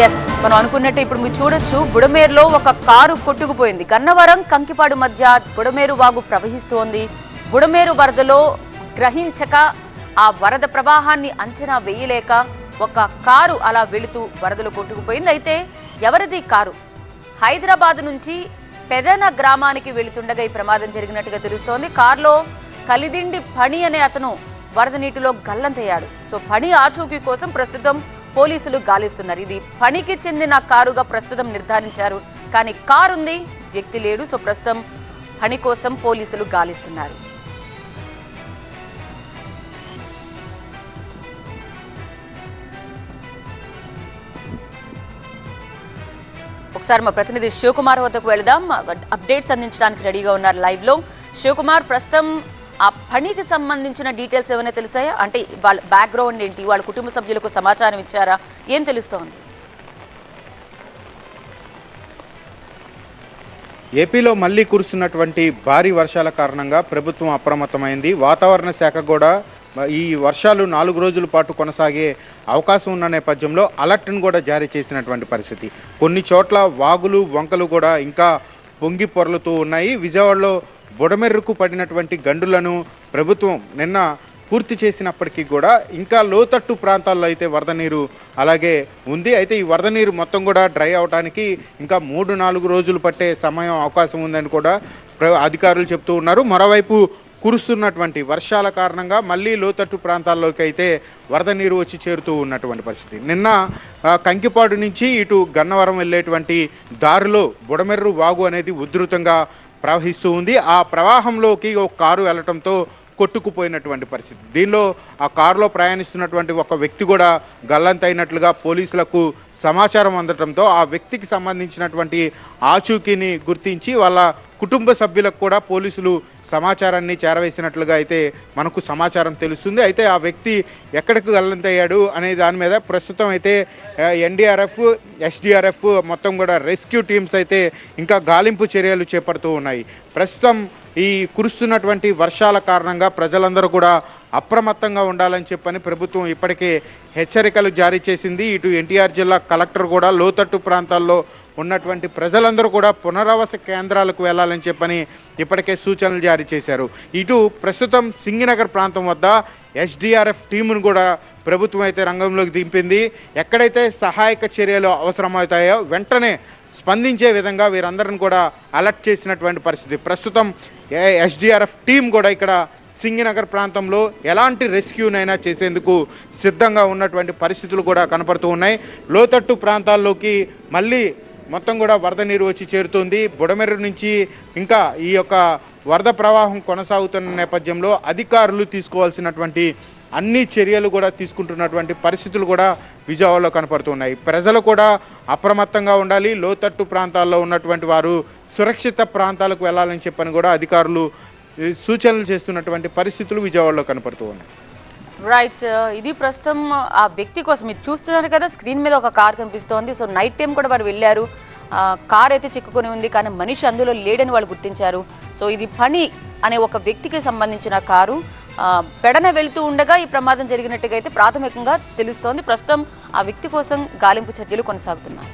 Yes మనం అనుకున్నట్టు ఇప్పుడు మీరు చూడొచ్చు బుడమేరులో ఒక కారు కొట్టుకుపోయింది. గన్నవరం కంకిపాడు మధ్య బుడమేరు వాగు ప్రవహిస్తోంది. బుడమేరు వరదలో గ్రహించక ఆ వరద ప్రవాహాన్ని అంచనా వేయలేక ఒక కారు అలా వెళుతూ వరదలో కొట్టుకుపోయింది. అయితే ఎవరిది కారు? హైదరాబాద్ నుంచి పెదన గ్రామానికి వెళుతుండగా ఈ ప్రమాదం జరిగినట్టుగా తెలుస్తోంది. కారులో కలిదిండి పణి అనే అతను వరద నీటిలో గల్లంతయ్యాడు. సో పణి ఆచూకీ కోసం ప్రస్తుతం పోలీసులు గాలిస్తున్నారు. ఇది పనికి చెందిన కారుగా ప్రస్తుతం నిర్ధారించారు. కానీ కారు ఉంది వ్యక్తి లేడు. సో ప్రస్తుతం పని కోసం పోలీసులు గాలిస్తున్నారు. ఒకసారి మా ప్రతినిధి శివకుమార్ వద్దకు వెళదాం. అప్డేట్స్ అందించడానికి రెడీగా ఉన్నారు లైవ్లో శివకుమార్ ప్రస్తుతం ఆ పనికి సంబంధించిన డీటెయిల్స్ ఏమైనా తెలిసాయా? అంటే వాళ్ళ బ్యాక్గ్రౌండ్ ఏంటి? వాళ్ళ కుటుంబ సభ్యులకు సమాచారం ఇచ్చారా? ఏం తెలుస్తోంది? ఏపీలో మళ్ళీ కురుస్తున్నటువంటి భారీ వర్షాల కారణంగా ప్రభుత్వం అప్రమత్తమైంది. వాతావరణ శాఖ కూడా ఈ వర్షాలు నాలుగు రోజుల పాటు కొనసాగే అవకాశం ఉన్న నేపథ్యంలో అలర్ట్ను కూడా జారీ చేసినటువంటి పరిస్థితి. కొన్ని చోట్ల వాగులు వంకలు కూడా ఇంకా పొంగి పొరలుతూ ఉన్నాయి. విజయవాడలో బుడమెర్రుకు పడినటువంటి గండులను ప్రభుత్వం నిన్న పూర్తి చేసినప్పటికీ కూడా ఇంకా లోతట్టు ప్రాంతాల్లో అయితే వరద నీరు అలాగే ఉంది. అయితే ఈ వరద నీరు మొత్తం కూడా డ్రై అవడానికి ఇంకా మూడు నాలుగు రోజులు పట్టే సమయం అవకాశం ఉందని కూడా ప్ర- అధికారులు చెప్తూ ఉన్నారు. మరోవైపు కురుస్తున్నటువంటి వర్షాల కారణంగా మళ్ళీ లోతట్టు ప్రాంతాల్లోకి అయితే వరద నీరు వచ్చి చేరుతూ ఉన్నటువంటి పరిస్థితి. నిన్న కంకిపాడు నుంచి ఇటు గన్నవరం వెళ్ళేటువంటి దారిలో బుడమెర్రు వాగు అనేది ఉధృతంగా ప్రవహిస్తూ ఉంది. ఆ ప్రవాహంలోకి ఒక కారు వెళ్ళటంతో కొట్టుకుపోయినటువంటి పరిస్థితి. దీనిలో ఆ కారులో ప్రయాణిస్తున్నటువంటి ఒక వ్యక్తి కూడా గల్లంతైనట్లుగా పోలీసులకు సమాచారం అందటంతో ఆ వ్యక్తికి సంబంధించినటువంటి ఆచూకీని గుర్తించి వాళ్ళ కుటుంబ సభ్యులకు కూడా పోలీసులు సమాచారాన్ని చేరవేసినట్లుగా అయితే మనకు సమాచారం తెలుస్తుంది. అయితే ఆ వ్యక్తి ఎక్కడికి గల్లంతయ్యాడు అనే దాని మీద ప్రస్తుతం అయితే ఎన్డీఆర్ఎఫ్ ఎస్డిఆర్ఎఫ్ మొత్తం కూడా రెస్క్యూ టీమ్స్ అయితే ఇంకా గాలింపు చర్యలు చేపడుతూ ఉన్నాయి. ప్రస్తుతం ఈ కురుస్తున్నటువంటి వర్షాల కారణంగా ప్రజలందరూ కూడా అప్రమత్తంగా ఉండాలని చెప్పని ప్రభుత్వం ఇప్పటికే హెచ్చరికలు జారీ చేసింది. ఇటు ఎన్టీఆర్ జిల్లా కలెక్టర్ కూడా లోతట్టు ప్రాంతాల్లో ఉన్నటువంటి ప్రజలందరూ కూడా పునరావాస కేంద్రాలకు వెళ్ళాలని చెప్పని ఇప్పటికే సూచనలు జారీ చేశారు. ఇటు ప్రస్తుతం సింగినగర్ ప్రాంతం వద్ద ఎస్డిఆర్ఎఫ్ టీమును కూడా ప్రభుత్వం అయితే రంగంలోకి దింపింది. ఎక్కడైతే సహాయక చర్యలు అవసరమవుతాయో వెంటనే స్పందించే విధంగా వీరందరిని కూడా అలర్ట్ చేసినటువంటి పరిస్థితి. ప్రస్తుతం ఎస్డిఆర్ఎఫ్ టీం కూడా ఇక్కడ సింగినగర్ ప్రాంతంలో ఎలాంటి రెస్క్యూనైనా చేసేందుకు సిద్ధంగా ఉన్నటువంటి పరిస్థితులు కూడా కనపడుతూ ఉన్నాయి. లోతట్టు ప్రాంతాల్లోకి మళ్ళీ మొత్తం కూడా వరద నీరు వచ్చి చేరుతుంది. బుడమెర్రు నుంచి ఇంకా ఈ యొక్క వరద ప్రవాహం కొనసాగుతున్న నేపథ్యంలో అధికారులు తీసుకోవాల్సినటువంటి అన్ని చర్యలు కూడా తీసుకుంటున్నటువంటి పరిస్థితులు కూడా విజయవాడలో కనపడుతున్నాయి. ప్రజలు కూడా అప్రమత్తంగా ఉండాలి. లోతట్టు ప్రాంతాల్లో ఉన్నటువంటి వారు సురక్షిత ప్రాంతాలకు వెళ్ళాలని చెప్పని కూడా అధికారులు సూచనలు చేస్తున్నటువంటి పరిస్థితులు విజయవాడలో కనపడుతూ ఉన్నాయి రైట్ uh, ఇది ప్రస్తుతం ఆ వ్యక్తి కోసం మీరు చూస్తున్నారు కదా స్క్రీన్ మీద ఒక కార్ కనిపిస్తోంది. సో నైట్ టైం కూడా వాడు వెళ్ళారు. కార్ అయితే చిక్కుకొని ఉంది కానీ మనిషి అందులో లేడని వాళ్ళు గుర్తించారు. సో ఇది పని అనే ఒక వ్యక్తికి సంబంధించిన కారు. పెడన వెళుతూ ఉండగా ఈ ప్రమాదం జరిగినట్టుగా అయితే ప్రాథమికంగా తెలుస్తోంది. ప్రస్తుతం ఆ వ్యక్తి కోసం గాలింపు చర్యలు కొనసాగుతున్నాయి.